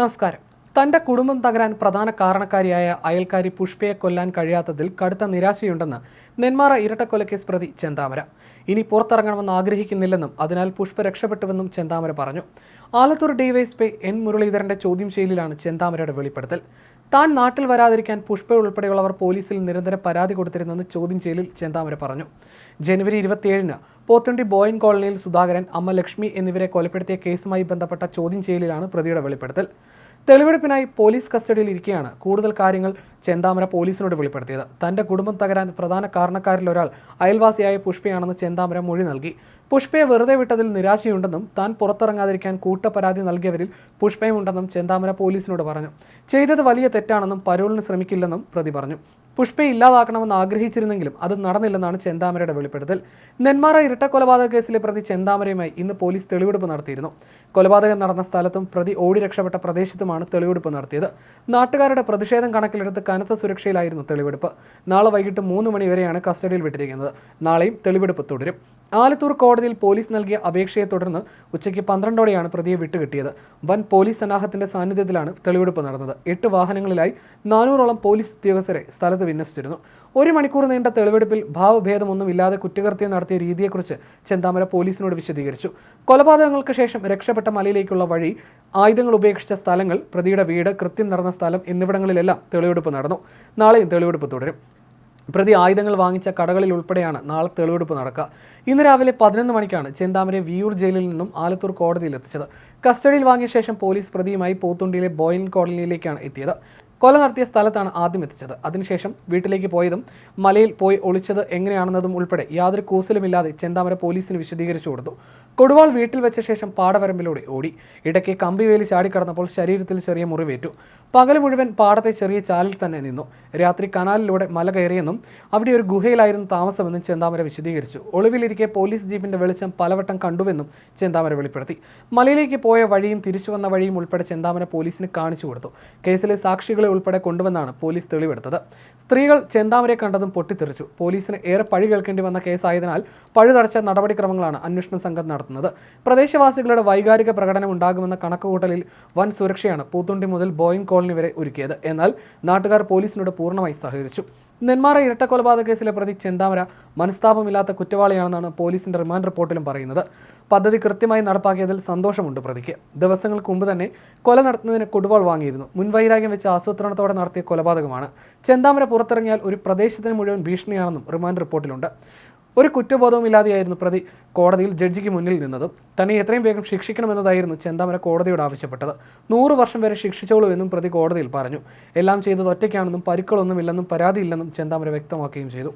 നമസ്കാരം. തന്റെ കുടുംബം തകരാൻ പ്രധാന കാരണക്കാരിയായ അയൽക്കാരി പുഷ്പയെ കൊല്ലാൻ കഴിയാത്തതിൽ കടുത്ത നിരാശയുണ്ടെന്ന് നെന്മാറ ഇരട്ടക്കൊലക്കേസ് പ്രതി ചെന്താമര. ഇനി പുറത്തിറങ്ങണമെന്ന് ആഗ്രഹിക്കുന്നില്ലെന്നും അതിനാൽ പുഷ്പ രക്ഷപ്പെട്ടുവെന്നും ചെന്താമര പറഞ്ഞു. ആലത്തൂർ ഡിവൈഎസ്പി എൻ മുരളീധരന്റെ ചോദ്യം ചെയ്യലിലാണ് ചെന്താമരയുടെ വെളിപ്പെടുത്തൽ. താൻ നാട്ടിൽ വരാതിരിക്കാൻ പുഷ്പ ഉൾപ്പെടെയുള്ളവർ പോലീസിൽ നിരന്തരം പരാതി കൊടുത്തിരുന്നെന്ന് ചോദ്യം ചെയ്യലിൽ ചെന്താമര പറഞ്ഞു. ജനുവരി ഇരുപത്തിയേഴിന് പോത്തുണ്ടി ബോയിൻ കോളനിയിൽ സുധാകരൻ അമ്മ ലക്ഷ്മി എന്നിവരെ കൊലപ്പെടുത്തിയ കേസുമായി ബന്ധപ്പെട്ട ചോദ്യം ചെയ്യലിലാണ് പ്രതിയുടെ വെളിപ്പെടുത്തൽ. തെളിവെടുപ്പിനായി പോലീസ് കസ്റ്റഡിയിൽ ഇരിക്കെയാണ് കൂടുതൽ കാര്യങ്ങൾ ചെന്താമര പോലീസിനോട് വെളിപ്പെടുത്തിയത്. തന്റെ കുടുംബം തകരാൻ പ്രധാന കാരണക്കാരിലൊരാൾ അയൽവാസിയായ പുഷ്പയാണെന്ന് ചെന്താമര മൊഴി നൽകി. പുഷ്പയെ വെറുതെ വിട്ടതിൽ നിരാശയുണ്ടെന്നും താൻ പുറത്തിറങ്ങാതിരിക്കാൻ കൂട്ടപരാതി നൽകിയവരിൽ പുഷ്പയുമുണ്ടെന്നും ചെന്താമര പോലീസിനോട് പറഞ്ഞു. ചെയ്തത് വലിയ തെറ്റാണെന്നും പരോളിന് ശ്രമിക്കില്ലെന്നും പ്രതി പറഞ്ഞു പുഷ്പയെ ഇല്ലാതാക്കണമെന്ന് ആഗ്രഹിച്ചിരുന്നെങ്കിലും അത് നടന്നില്ലെന്നാണ് ചെന്താമരയുടെ വെളിപ്പെടുത്തൽ. നെന്മാറ ഇരട്ട കൊലപാതക കേസിലെ പ്രതി ചെന്താമരയുമായി ഇന്ന് പോലീസ് തെളിവെടുപ്പ് നടത്തിയിരുന്നു. കൊലപാതകം നടന്ന സ്ഥലത്തും പ്രതി ഓടി രക്ഷപ്പെട്ട പ്രദേശത്തുമാണ് തെളിവെടുപ്പ് നടത്തിയത്. നാട്ടുകാരുടെ പ്രതിഷേധം കണക്കിലെടുത്ത് കനത്ത സുരക്ഷയിലായിരുന്നു തെളിവെടുപ്പ്. നാളെ വൈകിട്ട് മൂന്ന് മണി വരെയാണ് കസ്റ്റഡിയിൽ വിട്ടിരിക്കുന്നത്. നാളെയും തെളിവെടുപ്പ് തുടരും. ആലത്തൂർ കോടതിയിൽ പോലീസ് നൽകിയ അപേക്ഷയെ തുടർന്ന് ഉച്ചയ്ക്ക് പന്ത്രണ്ടോടെയാണ് പ്രതിയെ വിട്ടുകിട്ടിയത്. വൻ പോലീസ് സന്നാഹത്തിന്റെ സാന്നിധ്യത്തിലാണ് തെളിവെടുപ്പ് നടന്നത്. എട്ട് വാഹനങ്ങളിലായി നാനൂറോളം പോലീസ് ഉദ്യോഗസ്ഥരെ സ്ഥലത്ത് വിന്യസിച്ചിരുന്നു. ഒരു മണിക്കൂർ നീണ്ട തെളിവെടുപ്പിൽ ഭാവഭേദമൊന്നുമില്ലാതെ കുറ്റകൃത്യം നടത്തിയ രീതിയെക്കുറിച്ച് ചെന്താമര പോലീസിനോട് വിശദീകരിച്ചു. കൊലപാതകങ്ങൾക്ക് ശേഷം രക്ഷപ്പെട്ട മലയിലേക്കുള്ള വഴി ആയുധങ്ങൾ ഉപേക്ഷിച്ച സ്ഥലങ്ങൾ പ്രതിയുടെ വീട് കൃത്യം നടന്ന സ്ഥലം എന്നിവിടങ്ങളിലെല്ലാം തെളിവെടുപ്പ് നടന്നു. നാളെയും തെളിവെടുപ്പ് തുടരും. പ്രതി ആയുധങ്ങൾ വാങ്ങിച്ച കടകളിൽ ഉൾപ്പെടെയാണ് നാളെ തെളിവെടുപ്പ് നടക്കുക. ഇന്ന് രാവിലെ പതിനൊന്ന് മണിക്കാണ് ചെന്താമരെ വിയൂർ ജയിലിൽ നിന്നും ആലത്തൂർ കോടതിയിൽ എത്തിച്ചത്. കസ്റ്റഡിയിൽ വാങ്ങിയ ശേഷം പോലീസ് പ്രതിയുമായി പോത്തുണ്ടിയിലെ ബോയിൻ കോളനിയിലേക്കാണ് എത്തിയത്. കൊല നടത്തിയ സ്ഥലത്താണ് ആദ്യം എത്തിച്ചത്. അതിനുശേഷം വീട്ടിലേക്ക് പോയതും മലയിൽ പോയി ഒളിച്ചത് എങ്ങനെയാണെന്നതും ഉൾപ്പെടെ യാതൊരു കൂസലുമില്ലാതെ ചെന്താമര പോലീസിന് വിശദീകരിച്ചു കൊടുത്തു. കൊടുവാൾ വീട്ടിൽ വെച്ച ശേഷം പാടവരമ്പിലൂടെ ഓടി. ഇടയ്ക്ക് കമ്പിവേലി ചാടിക്കടന്നപ്പോൾ ശരീരത്തിൽ ചെറിയ മുറിവേറ്റു. പകൽ മുഴുവൻ പാടത്തെ ചെറിയ ചാലിൽ തന്നെ നിന്നു. രാത്രി കനാലിലൂടെ മല കയറിയെന്നും അവിടെ ഒരു ഗുഹയിലായിരുന്നു താമസമെന്നും ചെന്താമര വിശദീകരിച്ചു. ഒളിവിലിരിക്കെ പോലീസ് ജീപ്പിന്റെ വെളിച്ചം പലവട്ടം കണ്ടുവെന്നും ചെന്താമര വെളിപ്പെടുത്തി. മലയിലേക്ക് പോയ വഴിയും തിരിച്ചു വന്ന വഴിയും ഉൾപ്പെടെ ചെന്താമര പോലീസിന് കാണിച്ചു കൊടുത്തു. കേസിലെ സാക്ഷികളെ ഉൾപ്പെടെ കൊണ്ടുവന്നാണ് പോലീസ് തെളിവെടുത്തത്. സ്ത്രീകൾ ചെന്താമരെ കണ്ടതും പൊട്ടിത്തെറിച്ചു. പോലീസിന് ഏറെ പഴി കേൾക്കേണ്ടി വന്ന കേസായതിനാൽ പഴുതടച്ച നടപടിക്രമങ്ങളാണ് അന്വേഷണ സംഘം നടത്തുന്നത്. പ്രദേശവാസികളുടെ വൈകാരിക പ്രകടനം ഉണ്ടാകുമെന്ന കണക്കുകൂട്ടലിൽ വൻ സുരക്ഷയാണ് പൂത്തുണ്ടി മുതൽ ബോയിങ് കോളനി വരെ ഒരുക്കിയത്. എന്നാൽ നാട്ടുകാർ പോലീസിനോട് പൂർണമായി സഹകരിച്ചു. നെന്മാറ ഇരട്ടക്കൊലപാതക കേസിലെ പ്രതി ചെന്താമര മനസ്താപമില്ലാത്ത കുറ്റവാളിയാണെന്നാണ് പോലീസിന്റെ റിമാൻഡ് റിപ്പോർട്ടിലും പറയുന്നത്. പദ്ധതി കൃത്യമായി നടപ്പാക്കിയതിൽ സന്തോഷമുണ്ട് പ്രതിക്ക്. ദിവസങ്ങൾക്ക് മുമ്പ് തന്നെ കൊല നടത്തുന്നതിന് കൊടുവാൾ വാങ്ങിയിരുന്നു. മുൻവൈരാഗ്യം വെച്ച് ആസൂത്രണത്തോടെ നടത്തിയ കൊലപാതകമാണ്. ചെന്താമര പുറത്തിറങ്ങിയാൽ ഒരു പ്രദേശത്തിന് മുഴുവൻ ഭീഷണിയാണെന്നും റിമാൻഡ് റിപ്പോർട്ടിലുണ്ട്. ഒരു കുറ്റബോധവും ഇല്ലാതെയായിരുന്നു പ്രതി കോടതിയിൽ ജഡ്ജിക്ക് മുന്നിൽ നിന്നത്. തന്നെ എത്രയും വേഗം ശിക്ഷിക്കണമെന്നതായിരുന്നു ചെന്താമര കോടതിയോട് ആവശ്യപ്പെട്ടത്. നൂറ് വർഷം വരെ ശിക്ഷിച്ചോളൂ എന്നും പ്രതി കോടതിയിൽ പറഞ്ഞു. എല്ലാം ചെയ്തത് ഒറ്റയ്ക്കാണെന്നും പരുക്കളൊന്നുമില്ലെന്നും പരാതിയില്ലെന്നും ചെന്താമര വ്യക്തമാക്കുകയും ചെയ്തു.